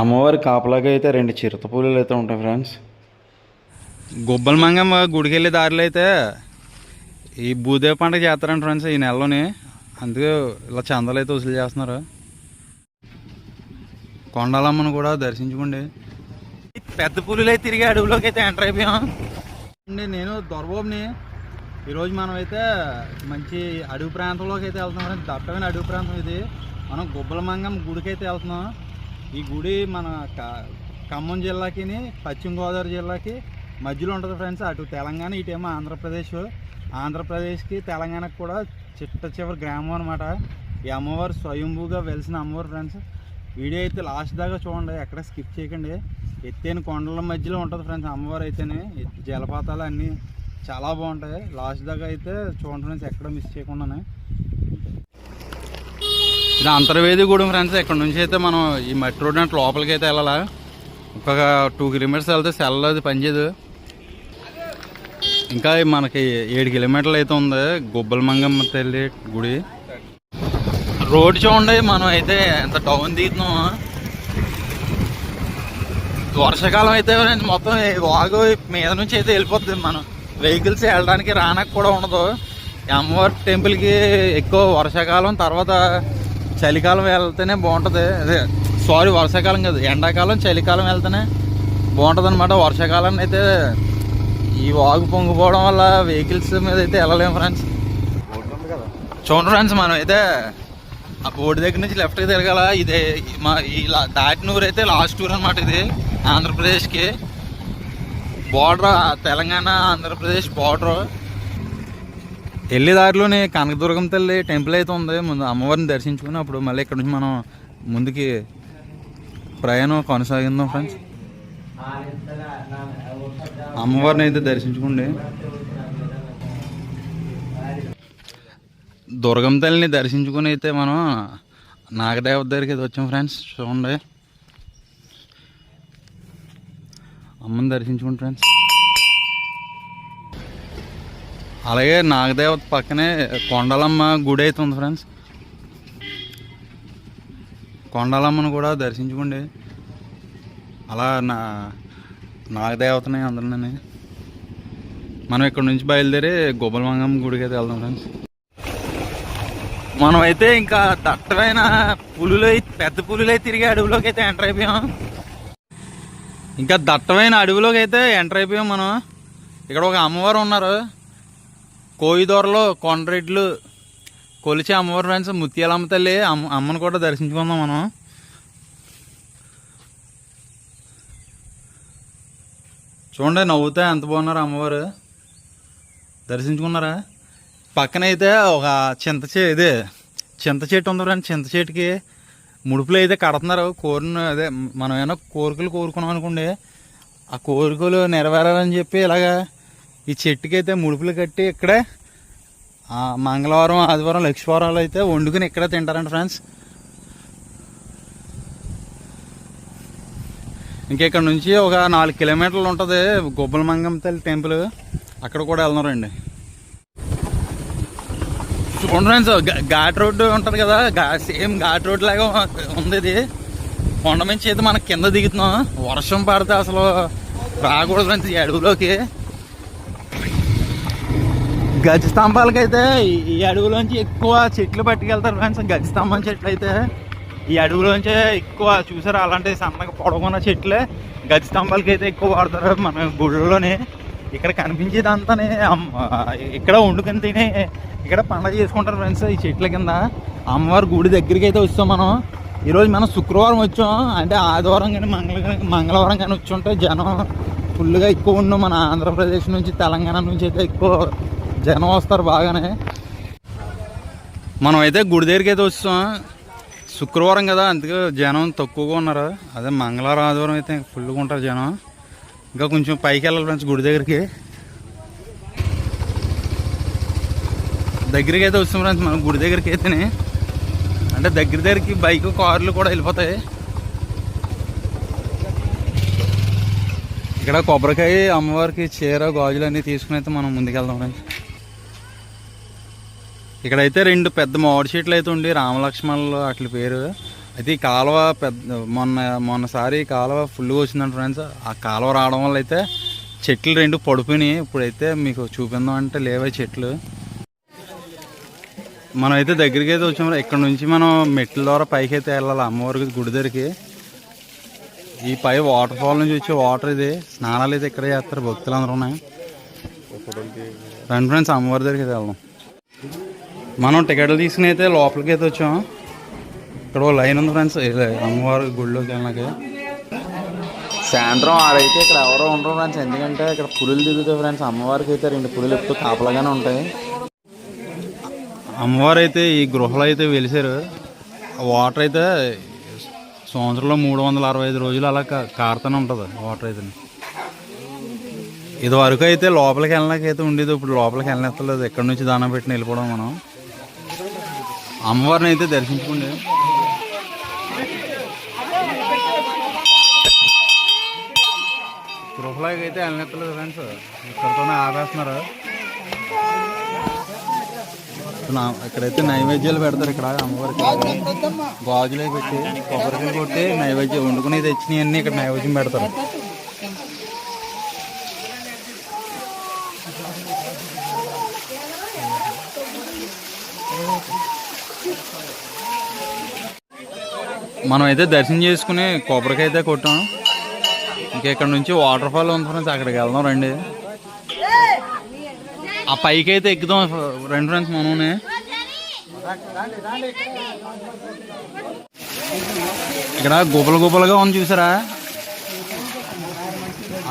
అమ్మవారి కాపలాగా అయితే రెండు చిరుత పూలు అయితే ఉంటాయి ఫ్రెండ్స్ గుబ్బల మంగమ్మ గుడికి వెళ్ళే దారిలో అయితే ఈ భూదేవి పండుగ చేస్తారంట ఫ్రెండ్స్ ఈ నెలలోని. అందుకే ఇలా చందాలు అయితే వసూలు చేస్తున్నారు. కొండలమ్మను కూడా దర్శించుకోండి. పెద్ద పులులు అయితే తిరిగి అడవిలోకి అయితే ఎంటర్ అయిపోయాం. అండి నేను దొరబాబుని. ఈరోజు మనం అయితే మంచి అడవి ప్రాంతంలోకి అయితే వెళ్తున్నాం. దట్టమైన అడవి ప్రాంతం ఇది. మనం గుబ్బల మంగం గుడికి అయితే వెళ్తున్నాం. ఈ గుడి మన ఖమ్మం జిల్లాకి పశ్చిమ గోదావరి జిల్లాకి మధ్యలో ఉంటుంది ఫ్రెండ్స్. అటు తెలంగాణ ఇటేమో ఆంధ్రప్రదేశ్. ఆంధ్రప్రదేశ్కి తెలంగాణకు కూడా చిట్ట చివరి గ్రామం అనమాట ఈ అమ్మవారు స్వయంభూగా వెలిసిన అమ్మవారు ఫ్రెండ్స్. వీడియో అయితే లాస్ట్ దాకా చూడండి ఎక్కడ స్కిప్ చేయకండి. ఎత్తైన కొండల మధ్యలో ఉంటుంది ఫ్రెండ్స్ అమ్మవారు అయితేనే. జలపాతాలు అన్నీ చాలా బాగుంటాయి. లాస్ట్ దాకా అయితే చూడండి ఫ్రెండ్స్ ఎక్కడ మిస్ చేయకుండానే. ఇది అంతర్వేది గూడెం ఫ్రెండ్స్ ఇక్కడ నుంచి అయితే మనం ఈ మట్టి రోడ్ అంటే లోపలికి అయితే వెళ్ళాలా? ఒక టూ కిలోమీటర్స్ వెళ్తే సెల్ అది పనిచేయదు. ఇంకా మనకి ఏడు కిలోమీటర్లు అయితే ఉంది గుబ్బల మంగమ్మ తల్లి గుడి. రోడ్ చూడండి మనం అయితే ఎంత డౌన్ తీస్తున్నాం వర్షాకాలం అయితే మొత్తం వాగు మీద నుంచి అయితే వెళ్ళిపోతుంది మనం. వెహికల్స్ వెళ్ళడానికి రానకు కూడా ఉండదు అమ్మవారి టెంపుల్కి ఎక్కువ వర్షాకాలం తర్వాత చలికాలం వెళ్తేనే బాగుంటుంది. అదే సారీ వర్షాకాలం కాదు. ఎండాకాలం చలికాలం వెళ్తేనే బాగుంటుంది అనమాట వర్షాకాలం అయితే ఈ వాగు పొంగిపోవడం వల్ల వెహికల్స్ మీద అయితే వెళ్ళలేము ఫ్రెండ్స్ చూడండి ఫ్రెండ్స్ మనం అయితే ఆ బోర్డు దగ్గర నుంచి లెఫ్ట్కి తిరగాల. ఇదే మా ఈ దాటినూరు అయితే లాస్ట్ టూర్ అనమాట ఇది ఆంధ్రప్రదేశ్కి. బార్డర్ తెలంగాణ ఆంధ్రప్రదేశ్ బార్డర్ వెళ్ళే దారిలోనే కనకదుర్గం తల్లి టెంపుల్ అయితే ఉంది. ముందు అమ్మవారిని దర్శించుకుని అప్పుడు మళ్ళీ ఇక్కడ నుంచి మనం ముందుకి ప్రయాణం కొనసాగిందాం ఫ్రెండ్స్. అమ్మవారిని అయితే దర్శించుకోండి. దుర్గం తల్లిని దర్శించుకుని అయితే మనం నాగదేవత దగ్గరికి అయితే వచ్చాం ఫ్రెండ్స్. చూడండి. అమ్మని దర్శించుకోండి ఫ్రెండ్స్. అలాగే నాగదేవత పక్కనే కొండలమ్మ గుడి అయితే ఉంది ఫ్రెండ్స్ కొండలమ్మను కూడా దర్శించుకోండి. అలా నా నాగదేవతనే అందరిని మనం ఇక్కడ నుంచి బయలుదేరి గొబ్బలమంగమ్మ గుడికి అయితే వెళ్దాం ఫ్రెండ్స్ మనం అయితే ఇంకా దట్టమైన పులులు పెద్ద పులులై తిరిగి అడవిలోకి అయితే ఎంటర్ అయిపోయాం. ఇంకా దట్టమైన అడవిలోకి అయితే ఎంటర్ అయిపోయాం మనం. ఇక్కడ ఒక అమ్మవారు ఉన్నారు. కోయిదూరలో కొండరెడ్లు కొలిచే అమ్మవారు ఫ్రెండ్స్ ముత్యాలమ్మ తల్లి అమ్మ అమ్మను కూడా దర్శించుకుందాం మనం. చూడండి నవ్వుతా ఎంత బాగున్నారు అమ్మవారు. దర్శించుకున్నారా? పక్కన అయితే ఒక చింత చే ఇదే చింత చెట్టు ఉంది ఫ్రెండ్స్ చింత చెట్టుకి ముడుపులు అయితే కడుతున్నారు. కోరిన అదే మనం ఏమైనా కోరికలు కోరుకున్నాం అనుకోండి ఆ కోరికలు నెరవేరాలని చెప్పి ఇలాగా ఈ చెట్టుకి అయితే ముడుపులు కట్టి ఇక్కడే మంగళవారం ఆదివారం లక్ష్మీవారాలు అయితే వండుకుని ఇక్కడే తింటారండి ఫ్రెండ్స్. ఇంకా ఇక్కడ నుంచి ఒక నాలుగు కిలోమీటర్లు ఉంటుంది గొబ్బల మంగమ్మ తల్లి టెంపుల్. అక్కడ కూడా వెళ్తున్నారండి. చూడండి ఫ్రెండ్స్ ఘాట్ రోడ్డు ఉంటుంది కదా సేమ్ ఘాట్ రోడ్ లాగా ఉంది ఇది. కొండ నుంచి అయితే మనం కింద దిగుతున్నాం. వర్షం పడితే అసలు రాకూడదు ఫ్రెండ్స్ ఈ అడవిలోకి. గజ స్తంభాలకైతే అయితే ఈ- అడవిలోంచి ఎక్కువ చెట్లు పట్టుకెళ్తారు ఫ్రెండ్స్. గజ స్తంభం చెట్లు అయితే ఈ అడవిలోంచే ఎక్కువ చూసారు? అలాంటి సన్నగా పొడవున్న చెట్లే గజ స్తంభాలకి అయితే ఎక్కువ వాడతారు. మన గుళ్ళలోనే ఇక్కడ కనిపించేదంతానే అమ్మ- ఇక్కడ వండుకొని తినే ఇక్కడ పండగ చేసుకుంటారు ఫ్రెండ్స్ ఈ చెట్ల కింద. అమ్మవారి గుడి దగ్గరికి అయితే వచ్చాం మనం. ఈరోజు మనం శుక్రవారం వచ్చాం. అంటే ఆదివారం కానీ మంగళ మంగళవారం కానీ వచ్చి ఉంటే జనం ఫుల్గా ఎక్కువ ఉన్నాం. మన ఆంధ్రప్రదేశ్ నుంచి తెలంగాణ నుంచి అయితే ఎక్కువ జనం వస్తారు బాగానే. మనం అయితే గుడి దగ్గరికి అయితే వస్తాం శుక్రవారం కదా అందుకే జనం తక్కువగా ఉన్నారు. అదే మంగళవారం ఆదివారం అయితే ఫుల్గా ఉంటారు జనం. ఇంకా కొంచెం పైకి వెళ్ళాలి ఫ్రెండ్స్ గుడి దగ్గరికి. దగ్గరికి అయితే వస్తాం ఫ్రెండ్స్ మనం గుడి దగ్గరికి అయితేనే. అంటే దగ్గర దగ్గరికి బైక్ కార్లు కూడా వెళ్ళిపోతాయి. ఇక్కడ కొబ్బరికాయ అమ్మవారికి చీర గాజులు అన్నీ తీసుకుని అయితే మనం ముందుకెళ్దాం ఫ్రెండ్స్. ఇక్కడైతే రెండు పెద్ద మామిడి చెట్లు అయితే ఉండి రామలక్ష్మణులు అట్ల పేరు. అయితే ఈ కాలువ పెద్ద మొన్న మొన్నసారి కాలువ ఫుల్గా వచ్చిందంట ఫ్రెండ్స్ ఆ కాలువ రావడం వల్ల అయితే చెట్లు రెండు పడిపోయినాయి. ఇప్పుడైతే మీకు చూపిందాం అంటే లేవే చెట్లు. మనం అయితే దగ్గరికి అయితే వచ్చాము ఇక్కడ నుంచి మనం మెట్ల ద్వారా పైకి అయితే వెళ్ళాలి. అమ్మవారికి గుడి దగ్గరికి. ఈ పై వాటర్ ఫాల్ నుంచి వచ్చే వాటర్ ఇది. స్నానాలు అయితే ఇక్కడే చేస్తారు. భక్తులు అందరూ ఉన్నాయి. రండి ఫ్రెండ్స్ అమ్మవారి దగ్గరికి అయితే వెళ్దాం. మనం టికెట్లు తీసుకుని అయితే లోపలికి అయితే వచ్చాం. ఇక్కడ లైన్ ఉంది ఫ్రెండ్స్. అమ్మవారి గుడిలోకి వెళ్ళినాక సాయంత్రం ఆడైతే ఇక్కడ ఎవరో ఉండరు ఫ్రెండ్స్. ఎందుకంటే ఇక్కడ పులులు తిరుగుతాయి ఫ్రెండ్స్. అమ్మవారికి అయితే రెండు పులులు ఎప్పుడు కాపలాగానే ఉంటాయి. అమ్మవారు అయితే ఈ గృహలో అయితే వెలిసారు వాటర్ అయితే సంవత్సరంలో మూడు వందల అరవై ఐదు రోజులు అలా కారుతూనే ఉంటుంది వాటర్ అయితే ఇది వరకు అయితే లోపలికి వెళ్ళడానికైతే ఉండేది. ఇప్పుడు లోపలికి వెళ్ళనెత్తలేదు. ఎక్కడి నుంచి దానం పెట్టిన వెళ్ళిపోవడం మనం. అమ్మవారిని అయితే దర్శించుకుండే గృహలోకి అయితే వెళ్ళనెత్తలేదు ఫ్రెండ్స్. ఇక్కడతోనే ఆపేస్తున్నారు. నా- ఇక్కడైతే నైవేద్యాలు పెడతారు ఇక్కడ అమ్మవారికి. గాజులే పెట్టి కొబ్బరికాయలు కొట్టి నైవేద్యం వండుకుని తెచ్చినవి అన్ని ఇక్కడ నైవేద్యం పెడతారు. మనం అయితే దర్శనం చేసుకుని కొబ్బరికాయ అయితే కొట్టాం. ఇంకా ఇక్కడ నుంచి వాటర్ ఫాల్ ఉంది ఫ్రెండ్స్ అక్కడికి వెళ్దాం రండి. ఆ పైకి అయితే ఎక్కుదాం రెండు ఫ్రెండ్స్ మనమే. ఇక్కడ గుబల గుబలుగా ఉంది చూసారా?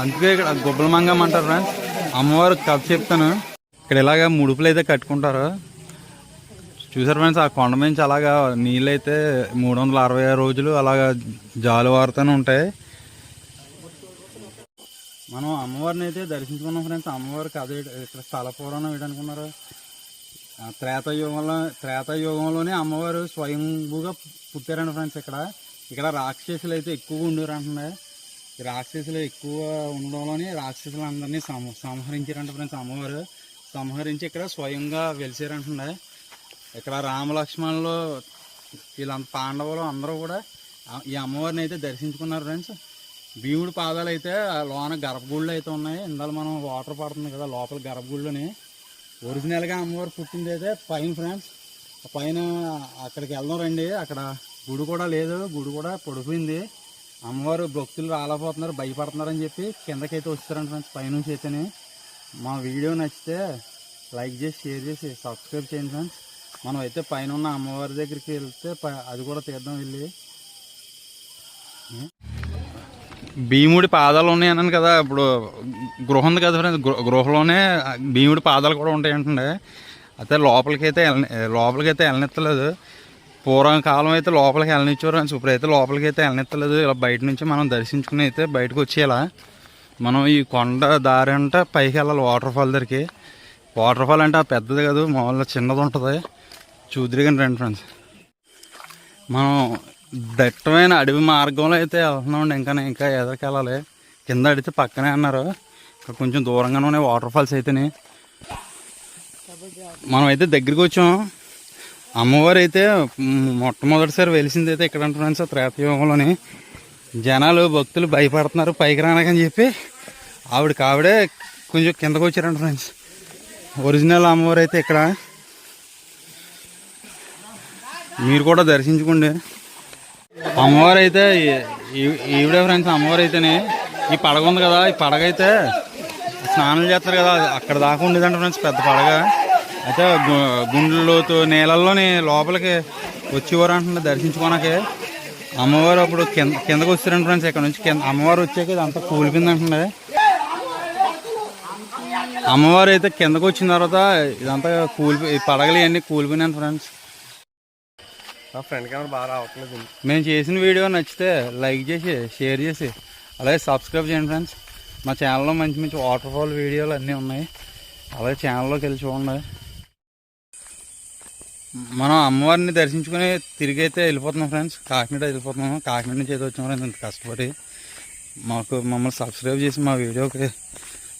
అందుకే ఇక్కడ గుబ్బల మంగం అంటారు ఫ్రెండ్స్. అమ్మవారు కథ చెప్తాను. ఇక్కడ ఇలాగ ముడుపులు అయితే కట్టుకుంటారు. చూసారు ఫ్రెండ్స్ ఆ కొండ నుంచి అలాగా నీళ్ళు అయితే మూడు వందల అరవై ఆరు రోజులు అలాగా జాలు వారుతూనే ఉంటాయి. మనం అమ్మవారిని అయితే దర్శించుకున్నాం ఫ్రెండ్స్. అమ్మవారికి కథ ఇక్కడ స్థల పురాణం ఏంటనుకున్నారు? ఆ త్రేతాయుగంలో త్రేతాయుగంలోనే అమ్మవారు స్వయంభూగా పుట్టారండి ఫ్రెండ్స్ ఇక్కడ. ఇక్కడ రాక్షసులు అయితే ఎక్కువగా ఉండేవారు అంటున్నాయి. రాక్షసులు ఎక్కువ ఉండడంలోనే రాక్షసులు అందరినీ సం సంహరించారంట ఫ్రెండ్స్ అమ్మవారు. సంహరించి ఇక్కడ స్వయంగా వెలిసారంటున్నాయి ఇక్కడ రామలక్ష్మణులు వీళ్ళంత పాండవులు అందరూ కూడా ఈ అమ్మవారిని అయితే దర్శించుకున్నారు ఫ్రెండ్స్. భీముడి పాదాలు అయితే లోన గర్భగుళ్ళు అయితే ఉన్నాయి. ఇందాక మనం వాటర్ పడుతుంది కదా లోపల గర్భగుళ్ళని. ఒరిజినల్గా అమ్మవారు పుట్టింది అయితే పైన ఫ్రెండ్స్. పైన అక్కడికి వెళ్దాం రండి. అక్కడ గుడి కూడా లేదు. గుడి కూడా పడిపోయింది. అమ్మవారు భక్తులు రాలేకపోతున్నారు భయపడుతున్నారు అని చెప్పి కిందకైతే వస్తారండి ఫ్రెండ్స్ పైనుంచి అయితేనే మా వీడియో నచ్చితే లైక్ చేసి షేర్ చేసి సబ్స్క్రైబ్ చేయండి ఫ్రెండ్స్. మనం అయితే పైన ఉన్న అమ్మవారి దగ్గరికి వెళ్తే ప- అది కూడా తీద్దాం వెళ్ళి. భీముడి పాదాలు ఉన్నాయి అన్నాను కదా ఇప్పుడు గృహం ఉంది కదా ఫ్రెండ్స్ గృహలోనే భీముడి పాదాలు కూడా ఉంటాయి అంటుండే. అయితే లోపలికి అయితే వెళ్ళ లోపలికి అయితే వెళ్ళనిత్తలేదు పూర్వం కాలం అయితే లోపలికి వెళ్ళనిచ్చారు ఫ్రెండ్స్ ఇప్పుడైతే లోపలికి అయితే వెళ్ళనిత్తలేదు ఇలా బయట నుంచి మనం దర్శించుకుని అయితే బయటకు వచ్చేలా మనం ఈ కొండ దారి అంటే పైకి వెళ్ళాలి వాటర్ ఫాల్ దగ్గరికి. వాటర్ ఫాల్ అంటే పెద్దది కాదు మామూలుగా చిన్నది ఉంటుంది. చూద్దరిగాని రండి ఫ్రెండ్స్. మనం దట్టమైన అడవి మార్గంలో అయితే వెళ్తున్నామండి. ఇంకా ఇంకా ఎదరికెళ్ళాలి. కింద అడిగితే పక్కనే అన్నారు. ఇక్కడ కొంచెం దూరంగానే ఉన్నాయి వాటర్ ఫాల్స్ అయితేనే. మనం అయితే దగ్గరికి వచ్చాం. అమ్మవారు అయితే మొట్టమొదటిసారి వెలిసింది అయితే ఇక్కడ ఫ్రెండ్స్ త్రేతయుగంలోని. జనాలు భక్తులు భయపడుతున్నారు పైకి రానకని చెప్పి. ఆవిడకి ఆవిడే కొంచెం కిందకు వచ్చారంట ఫ్రెండ్స్. ఒరిజినల్ అమ్మవారు అయితే ఇక్కడ. మీరు కూడా దర్శించుకోండి. అమ్మవారు అయితే ఈ- ఈవిడే ఫ్రెండ్స్ అమ్మవారు అయితేనే ఈ పడగ ఉంది కదా ఈ పడగ అయితే స్నానం చేస్తారు కదా అక్కడ దాకా ఉండేదంట ఫ్రెండ్స్ పెద్ద పడగ. అయితే గు- గుండెల్లోతు నీళ్ళల్లోని లోపలికి వచ్చేవారు అంటున్నారు దర్శించుకోనకే. అమ్మవారు అప్పుడు కింద కిందకు వస్తారండి ఫ్రెండ్స్ ఇక్కడ నుంచి కింద అమ్మవారు వచ్చాక ఇదంతా కూలిపోయింది అంటుండే అమ్మవారు అయితే కిందకు వచ్చిన తర్వాత ఇదంతా కూలిపోయి పడగలు ఇవన్నీ కూలిపోయినాను ఫ్రెండ్స్. నా ఫ్రెండ్ కెమెరా బాగా రావట్లేదు మేము చేసిన వీడియో నచ్చితే లైక్ చేసి షేర్ చేసి అలాగే సబ్స్క్రైబ్ చేయండి ఫ్రెండ్స్. మా ఛానల్లో మంచి మంచి వాటర్ ఫాల్ వీడియోలు అన్నీ ఉన్నాయి. అలాగే ఛానల్లోకి వెళ్ళి చూడండి. మనం అమ్మవారిని దర్శించుకుని తిరిగి అయితే వెళ్ళిపోతున్నాం ఫ్రెండ్స్. కాకినాడ వెళ్ళిపోతున్నాము కాకినాడ నుంచి అయితే వచ్చాం ఫ్రెండ్స్ ఇంత కష్టపడి మాకు మమ్మల్ని సబ్స్క్రైబ్ చేసి మా వీడియోకి